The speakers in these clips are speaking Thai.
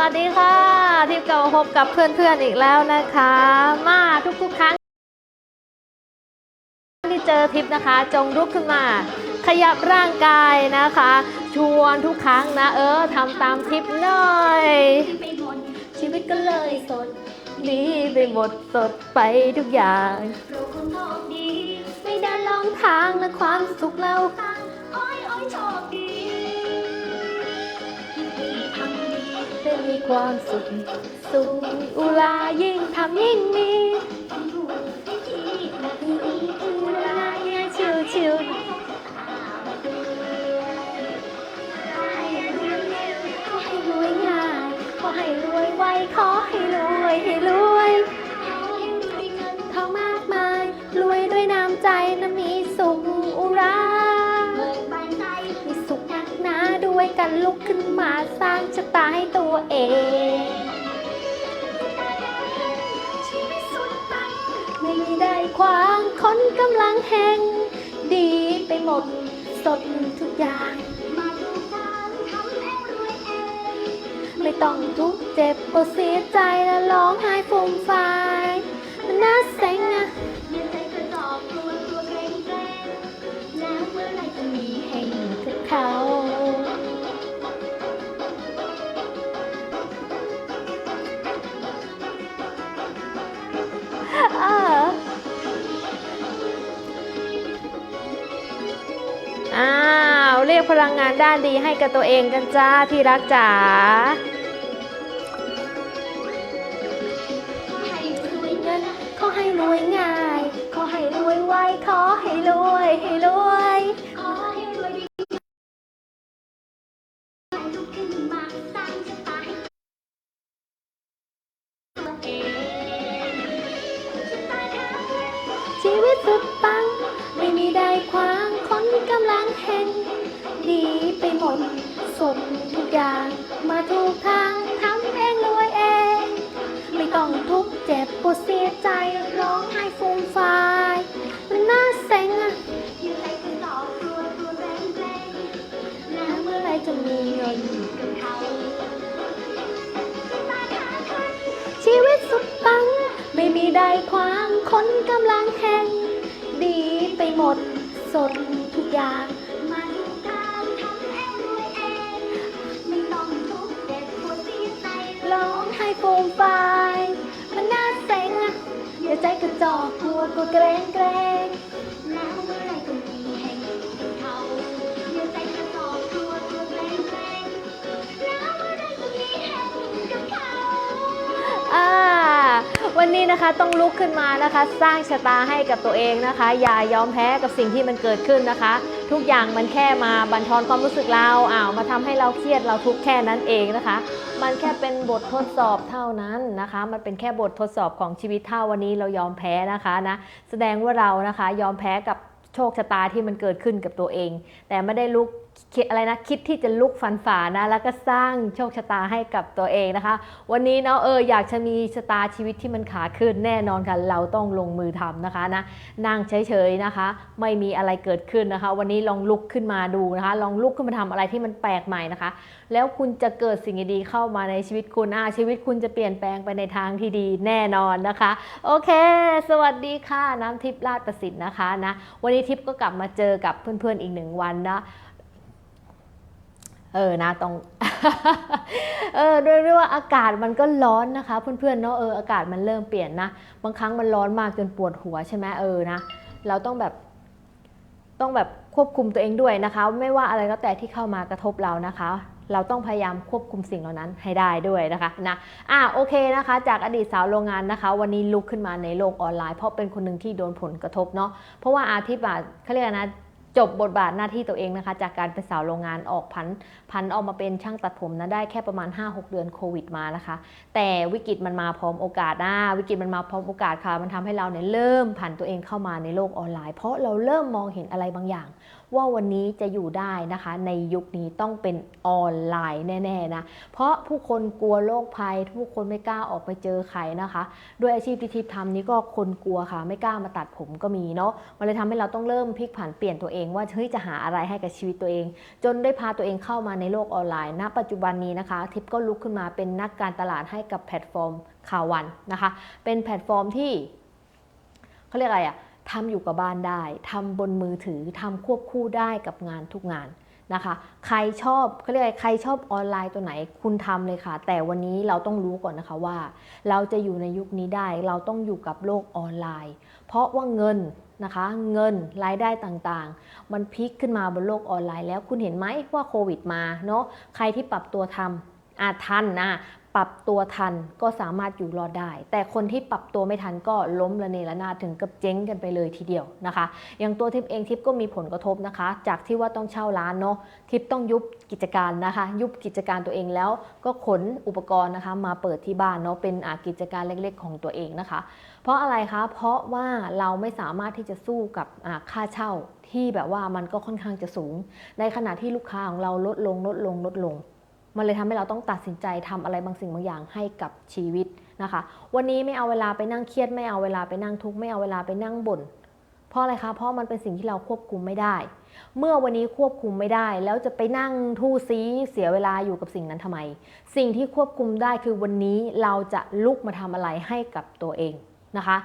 วัสดีค่ะทิพย์เก่าพบกับเพื่อนๆอีกแล้วนะคะ มาทุกๆครั้งที่เจอทิพย์นะคะ จงลุกขึ้นมา ขยับร่างกายนะคะ ชวนทุกครั้งนะ เออทำตามทิปหน่อยชีวิตก็เลยสดดีไปหมดสดไปทุกอย่างเราคงโชคดีไม่ได้ลองทางและความสุขเราตั้งอ้อยอ้อยโชคดี ได้มีความสุข สุขอุลายิ่งทำยิ่งมี กำลังแห่งดีไปหมดสดทุกอย่างมาดูทางทำเองรวยเองไม่ต้องทุกข์เจ็บปวดเสียใจและร้องไห้ ลังงานด้านดีให้กับตัวเองกันจ้าที่รักจ๋า สดทุกอย่างมาถูกทางทำเองรวยเอง ไม่ต้องทุกเจ็บปวดเสียใจร้องไห้ฟูมฟายมันน่าเซ็งอะอยู่ใจกระจอกกลัวตัวเกรงเรงแล้แล้วเมื่อไหรจะมีเงินกับเขาชีวิตสุดปัง ไม่มีใดขวางคนกำลังแห่ง ดีไปหมดสดทุกอย่าง องไห้ฟูมฟายมันน่าเซ็งอะอย่าใจกระจอกกลัวกลัวเกรงเกรงแล้วเมื่อไรจะมีแห่งกับเขาอย่าใจกระจอกกลัวตัวเกรงเกรงแล้วเมื่อไรจะมีแห่งกับเขาอ่าวันนี้นะคะต้องลุกขึ้นมานะคะ สร้างชะตาให้กับตัวเองนะคะ อย่ายอมแพ้กับสิ่งที่มันเกิดขึ้นนะคะ ทุกอย่างมันแค่มาบันทอนความรู้สึกเราอ้าวมาทำให้เราเครียดเราทุกข์แค่นั้นเองนะคะ มันแค่เป็นบททดสอบเท่านั้นนะคะ มันเป็นแค่บททดสอบของชีวิตเท่าวันนี้เรายอมแพ้นะคะนะแสดงว่าเรานะคะยอมแพ้กับโชคชะตาที่มันเกิดขึ้นกับตัวเอง แต่ไม่ได้ลุกอะไรนะคิดที่จะลุกฟันฝ่านะแล้วก็สร้างโชคชะตาให้กับตัวเองนะคะ วันนี้เนาะเอออยากจะมีชะตาชีวิตที่มันขาขึ้นแน่นอนค่ะเราต้องลงมือทำนะคะนะนั่งเฉยๆนะคะ ไม่มีอะไรเกิดขึ้นนะคะ วันนี้ลองลุกขึ้นมาดูนะคะ ลองลุกขึ้นมาทำอะไรที่มันแปลกใหม่นะคะ แล้วคุณจะเกิดสิ่งดีๆเข้ามาในชีวิตคุณอ่าชีวิตคุณจะเปลี่ยนแปลงไปในทางที่ดีแน่นอนนะคะ โอเค สวัสดีค่ะน้ำทิพย์ราชประสิทธิ์นะคะนะวันนี้ทิพย์ก็กลับมาเจอกับเพื่อนๆอีกหนึ่งวันนะ เออนะต้องเออด้วยด้วยว่าอากาศมันก็ร้อนนะคะ เพื่อนๆเนาะเอออากาศมันเริ่มเปลี่ยนนะ บางครั้งมันร้อนมากจนปวดหัวใช่ไหมเออนะ เราต้องแบบต้องแบบควบคุมตัวเองด้วยนะคะ ไม่ว่าอะไรก็แต่ที่เข้ามากระทบเรานะคะ เราต้องพยายามควบคุมสิ่งเหล่านั้นให้ได้ด้วยนะคะนะอะโอเคนะคะ จากอดีตสาวโรงงานนะคะ วันนี้ลุกขึ้นมาในโลกออนไลน์เพราะเป็นคนหนึ่งที่โดนผลกระทบเนาะเพราะว่าอาทิตย์อะเขาเรียกนะ จบบทบาทหน้าที่ตัวเองนะคะ จากการเป็นสาวโรงงานออกพันพันออกมาเป็นช่างตัดผมนะได้แค่ประมาณ 5-6 เดือนโควิดมานะคะ แต่วิกฤตมันมาพร้อมโอกาสนะวิกฤตมันมาพร้อมโอกาสค่ะ มันทำให้เราเนี่ยเริ่มผันตัวเองเข้ามาในโลกออนไลน์ เพราะเราเริ่มมองเห็นอะไรบางอย่าง ว่าวันนี้จะอยู่ได้นะคะ ในยุคนี้ต้องเป็นออนไลน์แน่ๆนะ เพราะผู้คนกลัวโรคภัยผู้คนไม่กล้าออกไปเจอใครนะคะ ด้วยอาชีพที่ทิพย์ทำนี้ก็คนกลัวค่ะ ไม่กล้ามาตัดผมก็มีเนาะมันเลยทำให้เราต้องเริ่มพลิกผันเปลี่ยนตัวเองว่าเฮ้ยจะหาอะไรให้กับชีวิตตัวเอง จนได้พาตัวเองเข้ามาในโลกออนไลน์ณปัจจุบันนี้นะคะ ทิพย์ก็ลุกขึ้นมาเป็นนักการตลาดให้กับแพลตฟอร์มข่าววันนะคะ เป็นแพลตฟอร์มที่เขาเรียกอะไรอะ ทำอยู่กับบ้านได้ทำบนมือถือทำควบคู่ได้กับงานทุกงานนะคะ ใครชอบเขาเรียกอะไรใครชอบออนไลน์ตัวไหนคุณทำเลยค่ะ แต่วันนี้เราต้องรู้ก่อนนะคะว่า เราจะอยู่ในยุคนี้ได้เราต้องอยู่กับโลกออนไลน์ เพราะว่าเงินนะคะเงินรายได้ต่างๆ มันพลิกขึ้นมาบนโลกออนไลน์แล้วคุณเห็นไหมว่าโควิดมาเนาะใครที่ปรับตัวทำ อาทันนะปรับตัวทันก็สามารถอยู่รอดได้ แต่คนที่ปรับตัวไม่ทันก็ล้มระเนระนาดถึงกับเจ๊งกันไปเลยทีเดียวนะคะ อย่างตัวทิปเองทิปก็มีผลกระทบนะคะ จากที่ว่าต้องเช่าร้านเนาะทิปต้องยุบกิจการนะคะ ยุบกิจการตัวเองแล้วก็ขนอุปกรณ์นะคะ มาเปิดที่บ้านเนาะเป็นอากิจการเล็กๆ ของตัวเองนะคะ เพราะอะไรคะ เพราะว่าเราไม่สามารถที่จะสู้กับค่าเช่าที่แบบว่ามันก็ค่อนข้างจะสูง ในขณะที่ลูกค้าของเราลดลงลดลงลดลง มันเลยทำให้เราต้องตัดสินใจทำอะไรบางสิ่งบางอย่างให้กับชีวิตนะคะ วันนี้ไม่เอาเวลาไปนั่งเครียดไม่เอาเวลาไปนั่งทุกข์ไม่เอาเวลาไปนั่งบ่นเพราะอะไรคะเพราะมันเป็นสิ่งที่เราควบคุมไม่ได้ เมื่อวันนี้ควบคุมไม่ได้ แล้วจะไปนั่งทู่ซีเสียเวลาอยู่กับสิ่งนั้นทำไม สิ่งที่ควบคุมได้คือวันนี้เราจะลุกมาทำอะไรให้กับตัวเองนะคะ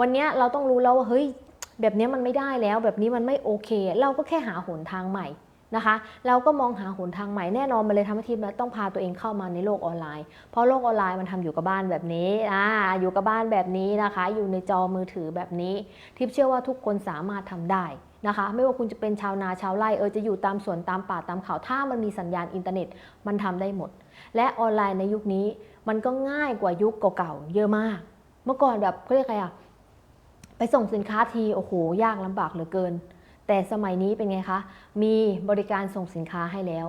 วันนี้เราต้องรู้แล้วว่าเฮ้ยแบบนี้มันไม่ได้แล้ว แบบนี้มันไม่โอเค เราก็แค่หาหนทางใหม่ นะคะ เราก็มองหาหนทางใหม่แน่นอนมันเลยทำให้ทีมเราต้องพาตัวเองเข้ามาในโลกออนไลน์ เพราะโลกออนไลน์มันทำอยู่กับบ้านแบบนี้อ่าอยู่กับบ้านแบบนี้นะคะ อยู่ในจอมือถือแบบนี้ ทิปเชื่อว่าทุกคนสามารถทำได้นะคะไม่ว่าคุณจะเป็นชาวนาชาวไร่เออจะอยู่ตามสวนตามป่าตามเขาถ้ามันมีสัญญาณอินเทอร์เน็ตมันทำได้หมด และออนไลน์ในยุคนี้มันก็ง่ายกว่ายุคเก่าๆเยอะมาก เมื่อก่อนแบบเขาเรียกไรอะไปส่งสินค้าทีโอ้โหยากลำบากเหลือเกิน แต่สมัยนี้เป็นไงคะ มีบริการส่งสินค้าให้แล้ว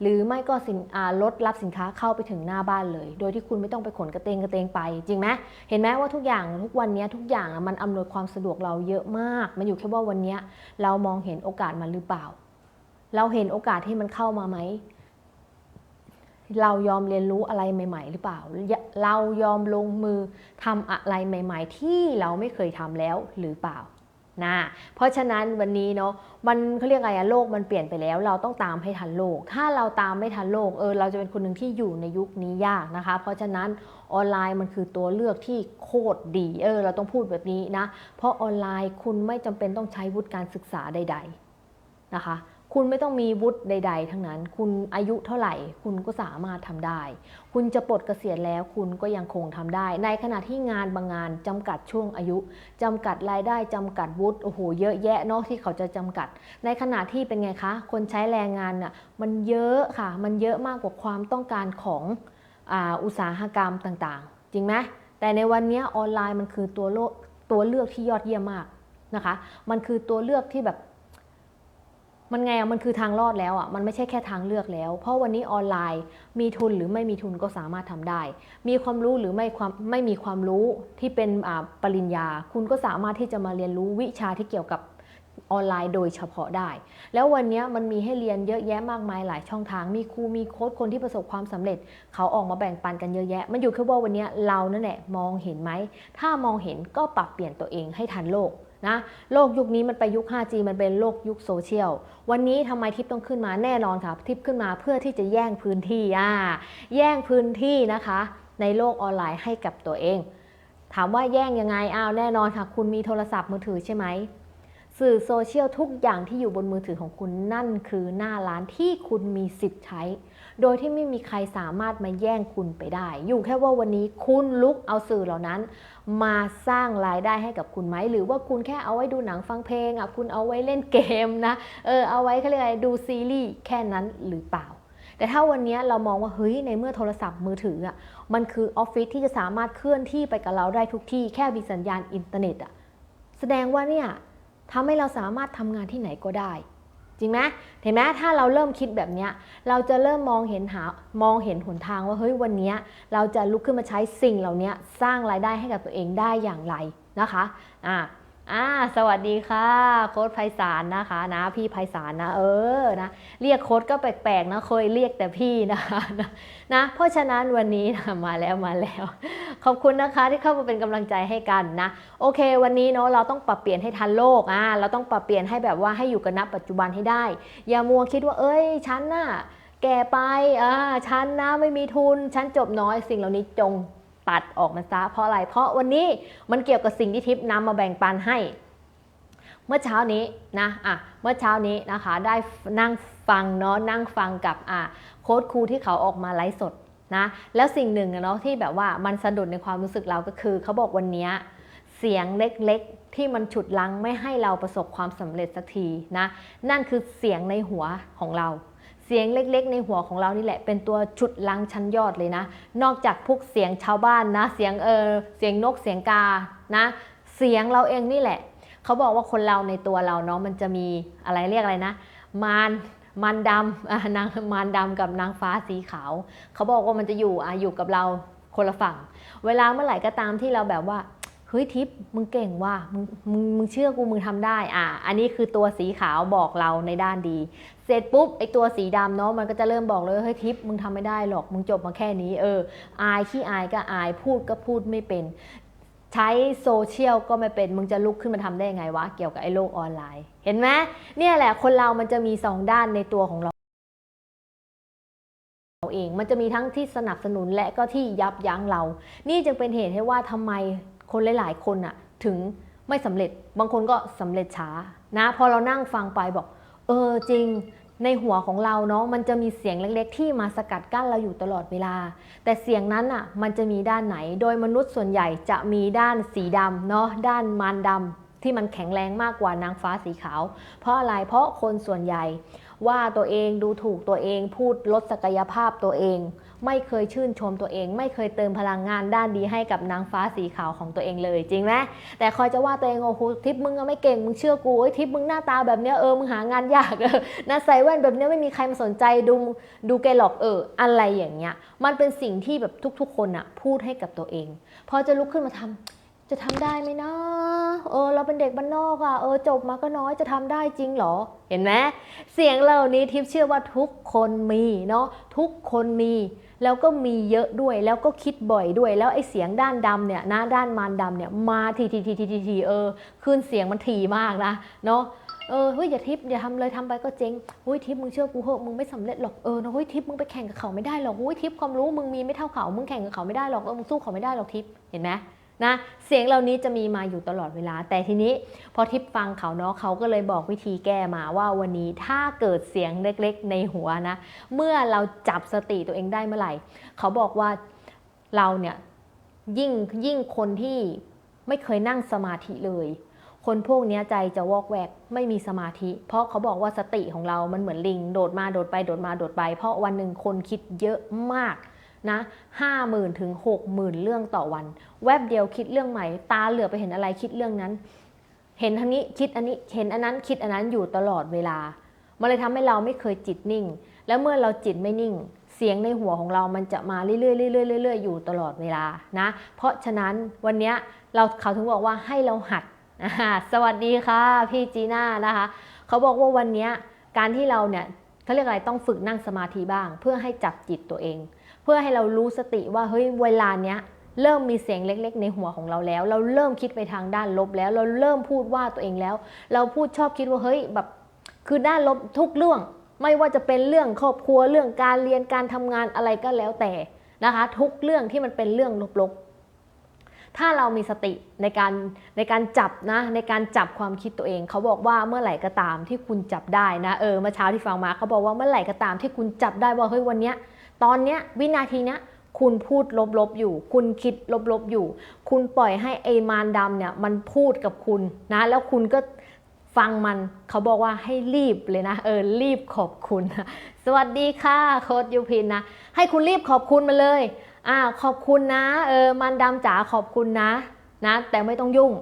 หรือไม่ก็สินรถรับสินค้าเข้าไปถึงหน้าบ้านเลย โดยที่คุณไม่ต้องไปขนกระเตงกระเตงไป จริงไหมเห็นไหมว่าทุกอย่างทุกวันนี้ทุกอย่างมันอำนวยความสะดวกเราเยอะมาก มันอยู่แค่ว่าวันนี้เรามองเห็นโอกาสมันหรือเปล่า เราเห็นโอกาสที่มันเข้ามาไหมเรายอมเรียนรู้อะไรใหม่ ๆ หรือเปล่า เรายอมลงมือทำอะไรใหม่ ๆ ที่เราไม่เคยทำแล้วหรือเปล่า นะเพราะฉะนั้นวันนี้เนาะมันเขาเรียกไงอะโลกมันเปลี่ยนไปแล้ว เราต้องตามให้ทันโลก ถ้าเราตามไม่ทันโลกเออเราจะเป็นคนหนึ่งที่อยู่ในยุคนี้ยากนะคะ เพราะฉะนั้นออนไลน์มันคือตัวเลือกที่โคตรดีเออเราต้องพูดแบบนี้นะ เพราะออนไลน์คุณไม่จำเป็นต้องใช้วุฒิการศึกษาใด ๆนะคะ คุณไม่ต้องมีวุฒิใด ๆ ทั้งนั้น คุณอายุเท่าไหร่ คุณก็สามารถทำได้ คุณจะปลดเกษียณแล้วคุณก็ยังคงทำได้ ในขณะที่งานบางงานจำกัดช่วงอายุจำกัดรายได้จำกัดวุฒิโอ้โหเยอะแยะเนาะที่เขาจะจำกัด ในขณะที่เป็นไงคะ คนใช้แรงงานน่ะมันเยอะค่ะ มันเยอะมากกว่าความต้องการของอุตสาหกรรมต่างๆ จริงไหมแต่ในวันนี้ออนไลน์มันคือตัวโลตัวเลือกที่ยอดเยี่ยมมากนะคะ มันคือตัวเลือกที่แบบ มันไงอะมันคือทางรอดแล้วอะมันไม่ใช่แค่ทางเลือกแล้ว เพราะวันนี้ออนไลน์ มีทุนหรือไม่มีทุนก็สามารถทำได้ มีความรู้หรือไม่ความไม่มีความรู้ที่เป็นปริญญา คุณก็สามารถที่จะมาเรียนรู้วิชาที่เกี่ยวกับออนไลน์โดยเฉพาะได้ แล้ววันนี้มันมีให้เรียนเยอะแยะมากมายหลายช่องทาง มีครูมีโค้ชคนที่ประสบความสำเร็จ เขาออกมาแบ่งปันกันเยอะแยะ มันอยู่แค่ว่าวันนี้เรานั่นแหละมองเห็นไหม ถ้ามองเห็นก็ปรับเปลี่ยนตัวเองให้ทันโลก นะโลกยุคนี้มันไปยุค 5G มันเป็นโลกยุคโซเชียล วันนี้ทำไมทิปต้องขึ้นมาแน่นอนค่ะทิปขึ้นมาเพื่อที่จะแย่งพื้นที่อ่าแย่งพื้นที่นะคะ ในโลกออนไลน์ให้กับตัวเอง ถามว่าแย่งยังไงอ้าวแน่นอนค่ะ คุณมีโทรศัพท์มือถือใช่ไหม สื่อโซเชียลทุกอย่างที่อยู่บนมือถือของคุณนั่นคือหน้าร้านที่คุณมีสิทธิ์ใช้ โดยที่ไม่มีใครสามารถมาแย่งคุณไปได้ อยู่แค่ว่าวันนี้คุณลุกเอาสื่อเหล่านั้น มาสร้างรายได้ให้กับคุณไหม หรือว่าคุณแค่เอาไว้ดูหนังฟังเพลงอะคุณเอาไว้เล่นเกมนะเออเอาไว้เขาเรียกอะไรดูซีรีส์แค่นั้นหรือเปล่าแต่ถ้าวันนี้เรามองว่าเฮ้ยในเมื่อโทรศัพท์มือถืออะมันคือออฟฟิศที่จะสามารถเคลื่อนที่ไปกับเราได้ทุกที่แค่มีสัญญาณอินเทอร์เน็ตอะแสดงว่าเนี่ย ทำให้เราสามารถทำงานที่ไหนก็ได้ จริงไหมเห็นไหมถ้าเราเริ่มคิดแบบนี้เราจะเริ่มมองเห็นหามองเห็นหนทางว่าเฮ้ยวันนี้เราจะลุกขึ้นมาใช้สิ่งเหล่านี้สร้างรายได้ให้กับตัวเองได้อย่างไรนะคะอ่า อ่าสวัสดีค่ะ โค้ดไพศาลนะคะนะพี่ไพศาลนะเออนะเรียกโค้ดก็แปลกๆนะเคยเรียกแต่พี่นะคะนะนะเพราะฉะนั้นวันนี้นะมาแล้วมาแล้ว ขอบคุณนะคะที่เข้ามาเป็นกำลังใจให้กันนะโอเค วันนี้เนาะเราต้องปรับเปลี่ยนให้ทันโลกอ่าเราต้องปรับเปลี่ยนให้แบบว่าให้อยู่กับณปัจจุบันให้ได้ อย่ามัวคิดว่าเอ้ยฉันน่ะแก่ไปอ่าฉันนะไม่มีทุนฉันจบน้อยสิ่งเหล่านี้จง ตัดออกนะจ๊ะเพราะอะไร เพราะวันนี้มันเกี่ยวกับสิ่งที่ทิพย์นำมาแบ่งปันให้ เมื่อเช้านี้นะอะเมื่อเช้านี้นะคะได้นั่งฟังเนาะนั่งฟังกับอะโค้ดครูที่เขาออกมาไลฟ์สดนะแล้วสิ่งหนึ่งเนาะที่แบบว่ามันสะดุดในความรู้สึกเราก็คือเขาบอกวันเนี้ยเสียงเล็กๆ ที่มันฉุดลังไม่ให้เราประสบความสำเร็จสักทีนะนั่นคือเสียงในหัวของเรา เสียงเล็กๆ ในหัวของเรานี่แหละเป็นตัวฉุดลังชั้นยอดเลยนะ นอกจากพวกเสียงชาวบ้านนะ เสียงเออเสียงนกเสียงกานะ เสียงเราเองนี่แหละ เขาบอกว่าคนเราในตัวเราเนาะมันจะมีอะไรเรียกอะไรนะ มารมารดำนางมารดำกับนางฟ้าสีขาว เขาบอกว่ามันจะอยู่ออยู่กับเราคนละฝั่ง เวลาเมื่อไหร่ก็ตามที่เราแบบว่าเฮ้ยทิพย์มึงเก่งว่ะมึงมึงมึงเชื่อกูมึงทำได้อะอันนี้คือตัวสีขาวบอกเราในด้านดี เสร็จปุ๊บไอตัวสีดำเนาะมันก็จะเริ่มบอกเลยเฮ้ยทิพมึงทำไม่ได้หรอกมึงจบมาแค่นี้เอออายขี้อายก็อายพูดก็พูดไม่เป็น ใช้โซเชียลก็ไม่เป็นมึงจะลุกขึ้นมาทำได้ยังไงวะเกี่ยวกับไอ้โลกออนไลน์ เห็นไหมเนี่ยแหละคนเรามันจะมีสองด้านในตัวของเราเราเองมันจะมีทั้งที่สนับสนุนและก็ที่ยับยั้งเรา นี่จึงเป็นเหตุให้ว่าทำไมคนหลาย ๆ คนอะถึงไม่สำเร็จ บางคนก็สำเร็จช้านะ พอเรานั่งฟังไปบอก เออจริง ในหัวของเราเนาะมันจะมีเสียงเล็กๆ ที่มาสกัดกั้นเราอยู่ตลอดเวลา แต่เสียงนั้นอะมันจะมีด้านไหน โดยมนุษย์ส่วนใหญ่จะมีด้านสีดำเนาะด้านมารดำที่มันแข็งแรงมากกว่านางฟ้าสีขาว เพราะอะไรเพราะคนส่วนใหญ่ ว่าตัวเองดูถูกตัวเอง พูดลดศักยภาพตัวเอง ไม่เคยชื่นชมตัวเอง ไม่เคยเติมพลังงานด้านดีให้กับนางฟ้าสีขาวของตัวเองเลยจริงไหมแต่คอยจะว่าตัวเองโอ้โหทิปมึงอะไม่เก่งมึงเชื่อกูไอ้ทิปมึงหน้าตาแบบเนี้ยเออมึงหางานยากเออนะใส่แว่นแบบเนี้ยไม่มีใครมาสนใจดูดูแกหรอกเออ อะไรอย่างเงี้ย มันเป็นสิ่งที่แบบทุกๆ คนอะพูดให้กับตัวเอง พอจะลุกขึ้นมาทำ จะทำได้ไหมนะ เออ เราเป็นเด็กบ้านนอกอะเออ จบมาก็น้อยจะทำได้จริงเหรอ เห็นไหมเสียงเหล่านี้ทิพย์เชื่อว่าทุกคนมีเนาะ ทุกคนมี แล้วก็มีเยอะด้วย แล้วก็คิดบ่อยด้วย แล้วไอ้เสียงด้านดำเนี่ยนะด้านมารดำเนี่ย มาทีทีทีทีทีทีเออ ขึ้นเสียงมันถี่มากนะ เนาะเออเฮ้ยอย่าทิปอย่าทำเลยทำไปก็เจ๊งเฮ้ยทิปมึงเชื่อกูเหอะมึงไม่สำเร็จหรอกเออนะเฮ้ยทิปมึงไปแข่งกับเขาไม่ได้หรอกเฮ้ยทิปความรู้มึงมีไม่เท่าเขา มึงแข่งกับเขาไม่ได้หรอกเออมึงสู้เขาไม่ได้หรอกทิปเห็นไหม นะเสียงเหล่านี้จะมีมาอยู่ตลอดเวลา แต่ทีนี้พอทิปฟังเขาเนาะเขาก็เลยบอกวิธีแก้มาว่าวันนี้ถ้าเกิดเสียงเล็กๆ ในหัวนะ เมื่อเราจับสติตัวเองได้เมื่อไหร่ เขาบอกว่าเราเนี่ยยิ่งยิ่งคนที่ไม่เคยนั่งสมาธิเลย คนพวกนี้ใจจะวอกแวกไม่มีสมาธิ เพราะเขาบอกว่าสติของเรามันเหมือนลิง โดดมาโดดไปโดดมาโดดไป เพราะวันหนึ่งคนคิดเยอะมาก นะห้าหมื่นถึงหกหมื่นเรื่องต่อวัน แวบเดียวคิดเรื่องใหม่ ตาเหลือไปเห็นอะไรคิดเรื่องนั้น เห็นทางนี้คิดอันนี้เห็นอันนั้นคิดอันนั้นอยู่ตลอดเวลา มันเลยทำให้เราไม่เคยจิตนิ่ง แล้วเมื่อเราจิตไม่นิ่ง เสียงในหัวของเรามันจะมาเรื่อยๆเรื่อยๆเรื่อยๆอยู่ตลอดเวลานะ เพราะฉะนั้นวันนี้เราเขาถึงบอกว่าให้เราหัดสวัสดีค่ะพี่จีน่านะคะ เขาบอกว่าวันนี้การที่เราเนี่ยเขาเรียกอะไรต้องฝึกนั่งสมาธิบ้าง เพื่อให้จับจิตตัวเอง พื่อให้เรารู้สติว่าเฮ้ยเวลาเนี้ยเริ่มมีเสียงเล็ก ๆ ในหัวของเราแล้ว เราเริ่มคิดไปทางด้านลบแล้ว เราเริ่มพูดว่าตัวเองแล้ว เราพูดชอบคิดว่าเฮ้ยแบบคือด้านลบทุกเรื่อง ไม่ว่าจะเป็นเรื่องครอบครัวเรื่องการเรียนการทำงานอะไรก็แล้วแต่นะคะ ทุกเรื่องที่มันเป็นเรื่องลบๆ ถ้าเรามีสติในการในการจับนะ ในการจับความคิดตัวเอง เขาบอกว่าเมื่อไหร่ก็ตามที่คุณจับได้นะเออเมื่อเช้าที่ฟังมาเขาบอกว่าเมื่อไหร่ก็ตามที่คุณจับได้ว่าเฮ้ยวันเนี้ย ตอนเนี้ยวินาทีเนี้ยคุณพูดลบๆอยู่ คุณคิดลบๆอยู่ คุณปล่อยให้ไอ้มารดำเนี่ยมันพูดกับคุณนะ แล้วคุณก็ฟังมันเขาบอกว่าให้รีบเลยนะ เออรีบขอบคุณ สวัสดีค่ะโค้ดยูพินนะ ให้คุณรีบขอบคุณมาเลย อ่าขอบคุณนะ เออมารดำจ๋าขอบคุณนะนะ แต่ไม่ต้องยุ่ง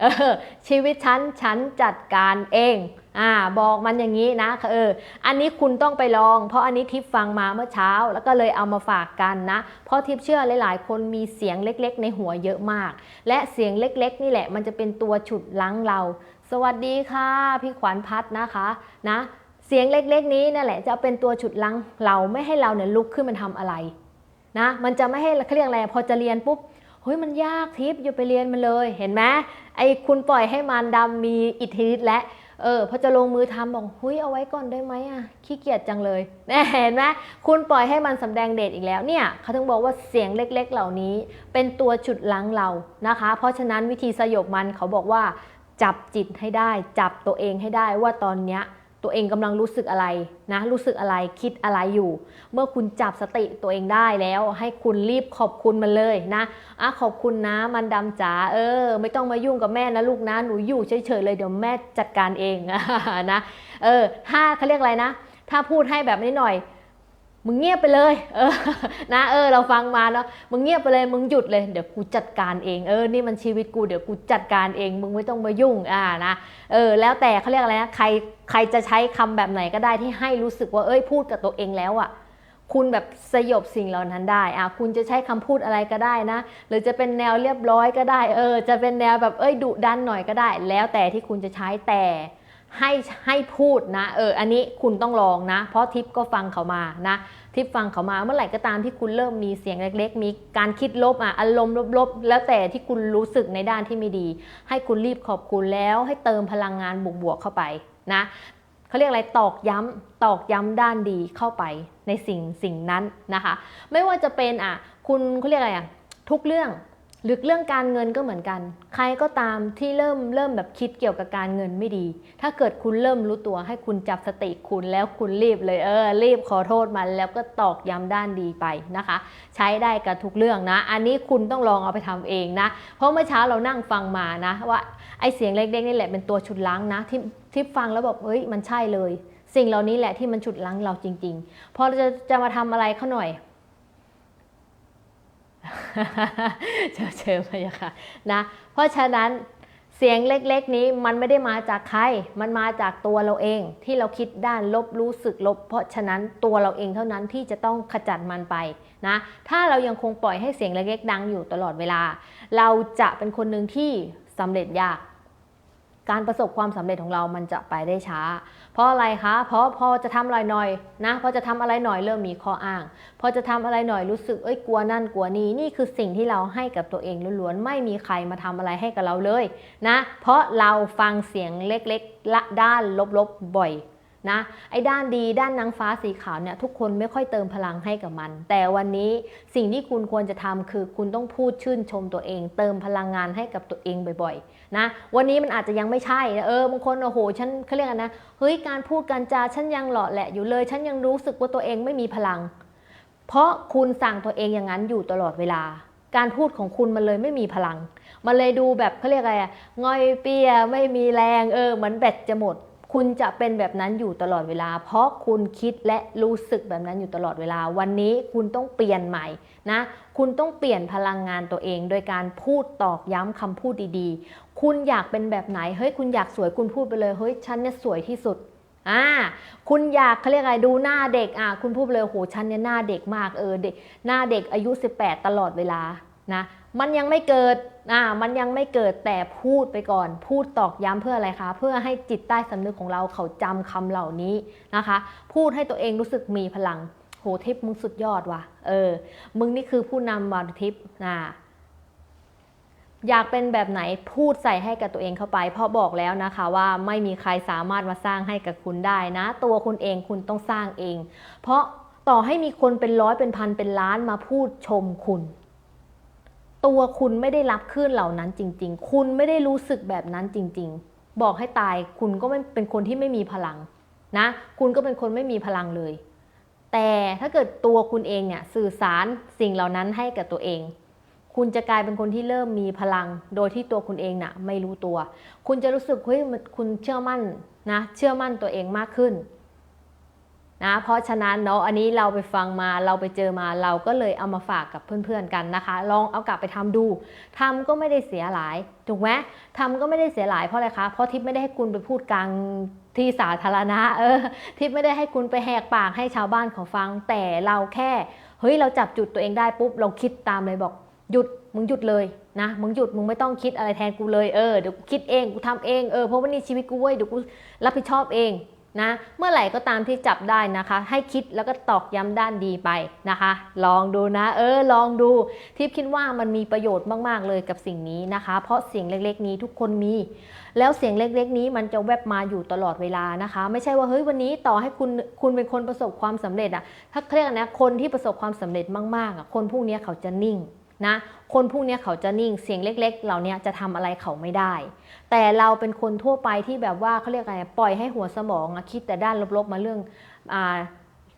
เออชีวิตฉันฉันจัดการเอง อ่าบอกมันอย่างนี้นะเอออันนี้คุณต้องไปลอง เพราะอันนี้ทิปฟังมาเมื่อเช้า แล้วก็เลยเอามาฝากกันนะ เพราะทิปเชื่อหลายๆ คนมีเสียงเล็กๆ ในหัวเยอะมาก และเสียงเล็กๆ นี่แหละ มันจะเป็นตัวฉุดลั้งเรา สวัสดีค่ะพี่ขวัญพัฒน์นะคะนะเสียงเล็กๆ นี้นั่นแหละจะเป็นตัวฉุดลั้งเราไม่ให้เราเนี่ยลุกขึ้นมันทำอะไรนะมันจะไม่ให้เขาเรียกอะไรพอจะเรียนปุ๊บเฮ้ยมันยากทิปอย่าไปเรียนมันเลยเห็นไหมไอ้คุณปล่อยให้มันดำมีอิทธิฤทธิ์และ เออพอจะลงมือทำบอกเฮ้ยเอาไว้ก่อนได้ไหมอะขี้เกียจจังเลยแน่เห็นไหมคุณปล่อยให้มันสำแดงเดชอีกแล้วเนี่ยเขาถึงบอกว่าเสียงเล็กๆ เหล่านี้ เป็นตัวฉุดลั้งเรานะคะ เพราะฉะนั้นวิธีสยบมันเขาบอกว่า จับจิตให้ได้ จับตัวเองให้ได้ว่าตอนเนี้ย ตัวเองกำลังรู้สึกอะไรนะรู้สึกอะไรคิดอะไรอยู่ เมื่อคุณจับสติตัวเองได้แล้ว ให้คุณรีบขอบคุณมันเลยนะอะขอบคุณนะมันดำจ๋าเออ ไม่ต้องมายุ่งกับแม่นะลูกนะหนูอยู่เฉยๆเลยเดี๋ยวแม่จัดการเองนะเออถ้าเขาเรียกอะไรนะ ถ้าพูดให้แบบนี้หน่อย มึงเงียบไปเลย เออ นะ เออ เราฟังมาเนาะมึงเงียบไปเลย มึงหยุดเลย เดี๋ยวกูจัดการเอง เออ นี่มันชีวิตกู เดี๋ยวกูจัดการเอง มึงไม่ต้องมายุ่ง อ่า นะ เออ แล้วแต่เขาเรียกอะไรนะ ใคร ใครจะใช้คำแบบไหนก็ได้ที่ให้รู้สึกว่า เอ้ย พูดกับตัวเองแล้วอะ่ะคุณแบบสยบสิ่งเหล่านั้นได้อะคุณจะใช้คำพูดอะไรก็ได้นะ หรือจะเป็นแนวเรียบร้อยก็ได้ เออ จะเป็นแนวแบบ เอ้ย ดุดันหน่อยก็ได้ แล้วแต่ที่คุณจะใช้แต่ ให้ให้พูดนะเอออันนี้คุณต้องลองนะ เพราะทิปก็ฟังเขามานะทิปฟังเขามาเมื่อไหร่ก็ตามที่คุณเริ่มมีเสียงเล็ก ๆ มีการคิดลบอะอารมณ์ลบๆ แล้วแต่ที่คุณรู้สึกในด้านที่ไม่ดี ให้คุณรีบขอบคุณแล้วให้เติมพลังงานบวกๆเข้าไปนะเขาเรียกอะไรตอกย้ำตอกย้ำด้านดีเข้าไปในสิ่งสิ่งนั้นนะคะ ไม่ว่าจะเป็นอะคุณเขาเรียกอะไรอะทุกเรื่อง หรือเรื่องการเงินก็เหมือนกัน ใครก็ตามที่เริ่มเริ่มแบบคิดเกี่ยวกับการเงินไม่ดี ถ้าเกิดคุณเริ่มรู้ตัวให้คุณจับสติคุณแล้วคุณรีบเลยเออรีบขอโทษมัน แล้วก็ตอกย้ำด้านดีไปนะคะ ใช้ได้กับทุกเรื่องนะ อันนี้คุณต้องลองเอาไปทำเองนะ เพราะเมื่อเช้าเรานั่งฟังมานะ ว่าไอ้เสียงเล็กๆนี่แหละเป็นตัวฉุดล้างนะที่ที่ฟังแล้วแบบเฮ้ยมันใช่เลย สิ่งเหล่านี้แหละที่มันฉุดล้างเราจริง ๆ พอเราจะจะมาทำอะไรเขาหน่อย เจอเจอพยาค่ะนะเพราะฉะนั้นเสียงเล็กๆ นี้มันไม่ได้มาจากใคร มันมาจากตัวเราเองที่เราคิดด้านลบรู้สึกลบ เพราะฉะนั้นตัวเราเองเท่านั้นที่จะต้องขจัดมันไปนะถ้าเรายังคงปล่อยให้เสียงเล็กๆ ดังอยู่ตลอดเวลา เราจะเป็นคนหนึ่งที่สำเร็จยาก การประสบความสำเร็จของเรามันจะไปได้ช้า เพราะอะไรคะ เพราะพอจะทำอะไรหน่อยนะ พอจะทำอะไรหน่อยเริ่มมีข้ออ้าง พอจะทำอะไรหน่อยรู้สึกเอ้ยกลัวนั่นกลัวนี้นี่คือสิ่งที่เราให้กับตัวเองล้วนๆไม่มีใครมาทำอะไรให้กับเราเลยนะ เพราะเราฟังเสียงเล็กๆละด้านลบๆบ่อยนะไอ้ด้านดีด้านนางฟ้าสีขาวเนี่ยทุกคนไม่ค่อยเติมพลังให้กับมัน แต่วันนี้สิ่งที่คุณควรจะทำคือคุณต้องพูดชื่นชมตัวเอง เติมพลังงานให้กับตัวเองบ่อยๆ นะวันนี้มันอาจจะยังไม่ใช่เออบางคนโอ้โหฉันเขาเรียกกันนะเฮ้ยการพูดการจาฉันยังหล่อแหละอยู่เลย ฉันยังรู้สึกว่าตัวเองไม่มีพลัง เพราะคุณสั่งตัวเองอย่างนั้นอยู่ตลอดเวลา การพูดของคุณมันเลยไม่มีพลัง มันเลยดูแบบเขาเรียกอะไรอะง่อยเปียไม่มีแรงเออเหมือนแบตจะหมดคุณจะเป็นแบบนั้นอยู่ตลอดเวลา เพราะคุณคิดและรู้สึกแบบนั้นอยู่ตลอดเวลา วันนี้คุณต้องเปลี่ยนใหม่นะ คุณต้องเปลี่ยนพลังงานตัวเอง โดยการพูดตอกย้ำคำพูดดีๆ คุณอยากเป็นแบบไหน เฮ้ย คุณอยากสวยคุณพูดไปเลย เฮ้ย ฉันเนี่ยสวยที่สุด อ่า คุณอยากเขาเรียกอะไร ดูหน้าเด็ก อ่า คุณพูดไปเลย โห ฉันเนี่ยหน้าเด็กมาก เออ เด็ก หน้าเด็กอายุ 18 ตลอดเวลา นะ มันยังไม่เกิด อ่า มันยังไม่เกิด แต่พูดไปก่อน พูดตอกย้ำเพื่ออะไรคะ เพื่อให้จิตใต้สำนึกของเราเขาจำคำเหล่านี้นะคะ พูดให้ตัวเองรู้สึกมีพลัง โห ทิปมึงสุดยอดว่ะ เออ มึงนี่คือผู้นำวาทิปนะ อยากเป็นแบบไหนพูดใส่ให้กับตัวเองเข้าไป เพราะบอกแล้วนะคะว่าไม่มีใครสามารถมาสร้างให้กับคุณได้นะ ตัวคุณเองคุณต้องสร้างเอง เพราะต่อให้มีคนเป็นร้อยเป็นพันเป็นล้านมาพูดชมคุณ ตัวคุณไม่ได้รับคลื่นเหล่านั้นจริง ๆ คุณไม่ได้รู้สึกแบบนั้นจริง ๆ บอกให้ตายคุณก็ไม่เป็นคนที่ไม่มีพลังนะ คุณก็เป็นคนไม่มีพลังเลย แต่ถ้าเกิดตัวคุณเองเนี่ยสื่อสารสิ่งเหล่านั้นให้กับตัวเอง คุณจะกลายเป็นคนที่เริ่มมีพลัง โดยที่ตัวคุณเองน่ะไม่รู้ตัว คุณจะรู้สึกเฮ้ยคุณเชื่อมั่นนะเชื่อมั่นตัวเองมากขึ้นนะเพราะฉะนั้นเนาะอันนี้เราไปฟังมาเราไปเจอมาเราก็เลยเอามาฝากกับเพื่อนๆกันนะคะ ลองเอากลับไปทำดูทำก็ไม่ได้เสียหลายถูกไหมทำก็ไม่ได้เสียหลายเพราะอะไรคะเพราะทิปไม่ได้ให้คุณไปพูดกลางที่สาธารณะเออทิพย์ไม่ได้ให้คุณไปแหกปากให้ชาวบ้านเขาฟัง แต่เราแค่เฮ้ยเราจับจุดตัวเองได้ปุ๊บเราคิดตามเลยบอก หยุดมึงหยุดเลยนะมึงหยุดมึงไม่ต้องคิดอะไรแทนกูเลยเออเดี๋ยวกูคิดเองกูทำเองเออเพราะว่านี่ชีวิตกูเว้ยเดี๋ยวกูรับผิดชอบเองนะเมื่อไหร่ก็ตามที่จับได้นะคะ ให้คิดแล้วก็ตอกย้ำด้านดีไปนะคะ ลองดูนะ เออลองดูทิพคิดว่ามันมีประโยชน์มาก ๆ เลยกับสิ่งนี้นะคะ เพราะเสียงเล็ก ๆ นี้ทุกคนมี แล้วเสียงเล็ก ๆ นี้มันจะแวบมาอยู่ตลอดเวลานะคะ ไม่ใช่ว่าเฮ้ยวันนี้ต่อให้คุณคุณเป็นคนประสบความสำเร็จอะถ้าเครียกนะคนที่ประสบความสำเร็จมากๆอะคนพวกนี้เขาจะนิ่ง นะคนพวกนี้เขาจะนิ่งเสียงเล็ก ๆเหล่านี้จะทำอะไรเขาไม่ได้ แต่เราเป็นคนทั่วไปที่แบบว่าเขาเรียกอะไรปล่อยให้หัวสมองคิดแต่ด้านลบๆมาเรื่องอ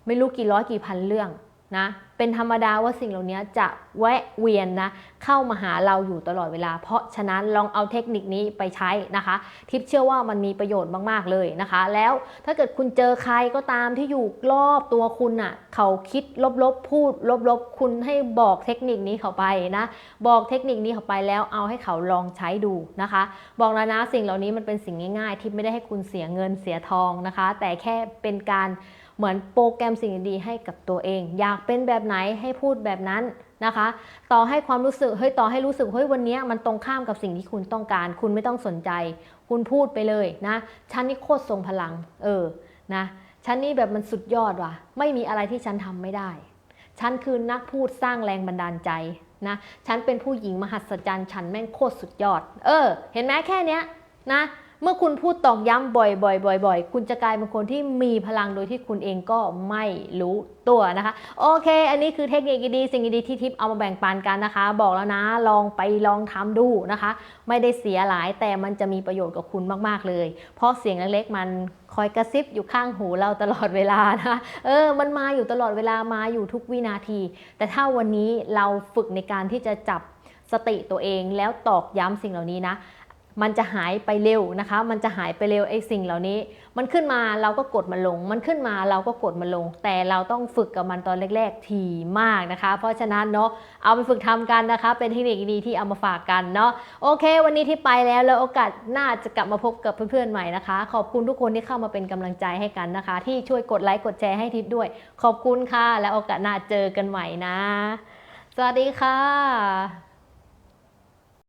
ไม่รู้กี่ร้อยกี่พันเรื่อง นะเป็นธรรมดาว่าสิ่งเหล่านี้จะแวะเวียนนะเข้ามาหาเราอยู่ตลอดเวลา เพราะฉะนั้นลองเอาเทคนิคนี้ไปใช้นะคะ ทิปเชื่อว่ามันมีประโยชน์มาก ๆ เลยนะคะ แล้วถ้าเกิดคุณเจอใครก็ตามที่อยู่รอบตัวคุณอะเขาคิดลบๆพูดลบๆคุณให้บอกเทคนิคนี้เขาไปนะบอกเทคนิคนี้เขาไปแล้วเอาให้เขาลองใช้ดูนะคะ บอกแล้วนะสิ่งเหล่านี้มันเป็นสิ่งง่าย ๆ ที่ไม่ได้ให้คุณเสียเงินเสียทองนะคะ แต่แค่เป็นการ เหมือนโปรแกรมสิ่งดีๆให้กับตัวเอง อยากเป็นแบบไหนให้พูดแบบนั้นนะคะ ต่อให้ความรู้สึกเฮ้ยต่อให้รู้สึกเฮ้ยวันนี้มันตรงข้ามกับสิ่งที่คุณต้องการ คุณไม่ต้องสนใจ คุณพูดไปเลยนะฉันนี่โคตรทรงพลัง เออนะฉันนี่แบบมันสุดยอดว่ะ ไม่มีอะไรที่ฉันทำไม่ได้ ฉันคือนักพูดสร้างแรงบันดาลใจนะฉันเป็นผู้หญิงมหัศจรรย์ฉันแม่งโคตรสุดยอด เออ เห็นไหมแค่เนี้ยนะ เมื่อคุณพูดตอกย้ำบ่อยๆบ่อยๆคุณจะกลายเป็นคนที่มีพลังโดยที่คุณเองก็ไม่รู้ตัวนะคะ โอเค อันนี้คือเทคนิคดีๆสิ่งดีๆที่ทิปเอามาแบ่งปันกันนะคะ บอกแล้วนะลองไปลองทำดูนะคะ ไม่ได้เสียหลายแต่มันจะมีประโยชน์กับคุณมากๆเลย เพราะเสียงเล็กๆมันคอยกระซิบอยู่ข้างหูเราตลอดเวลานะคะเออ มันมาอยู่ตลอดเวลามาอยู่ทุกวินาที แต่ถ้าวันนี้เราฝึกในการที่จะจับสติตัวเองแล้วตอกย้ำสิ่งเหล่านี้นะ มันจะหายไปเร็วนะคะ มันจะหายไปเร็วไอ้สิ่งเหล่านี้ มันขึ้นมาเราก็กดมันลง มันขึ้นมาเราก็กดมันลง แต่เราต้องฝึกกับมันตอนแรกๆถี่มากนะคะ เพราะฉะนั้นเนาะเอาไปฝึกทำกันนะคะ เป็นเทคนิคดีที่เอามาฝากกันเนาะโอเค วันนี้ที่ไปแล้วแล้วโอกาสหน้าจะกลับมาพบกับเพื่อนๆใหม่นะคะ ขอบคุณทุกคนที่เข้ามาเป็นกำลังใจให้กันนะคะ ที่ช่วยกดไลค์กดแชร์ให้ทิศด้วย ขอบคุณค่ะ แล้วโอกาสหน้าเจอกันใหม่นะ สวัสดีค่ะ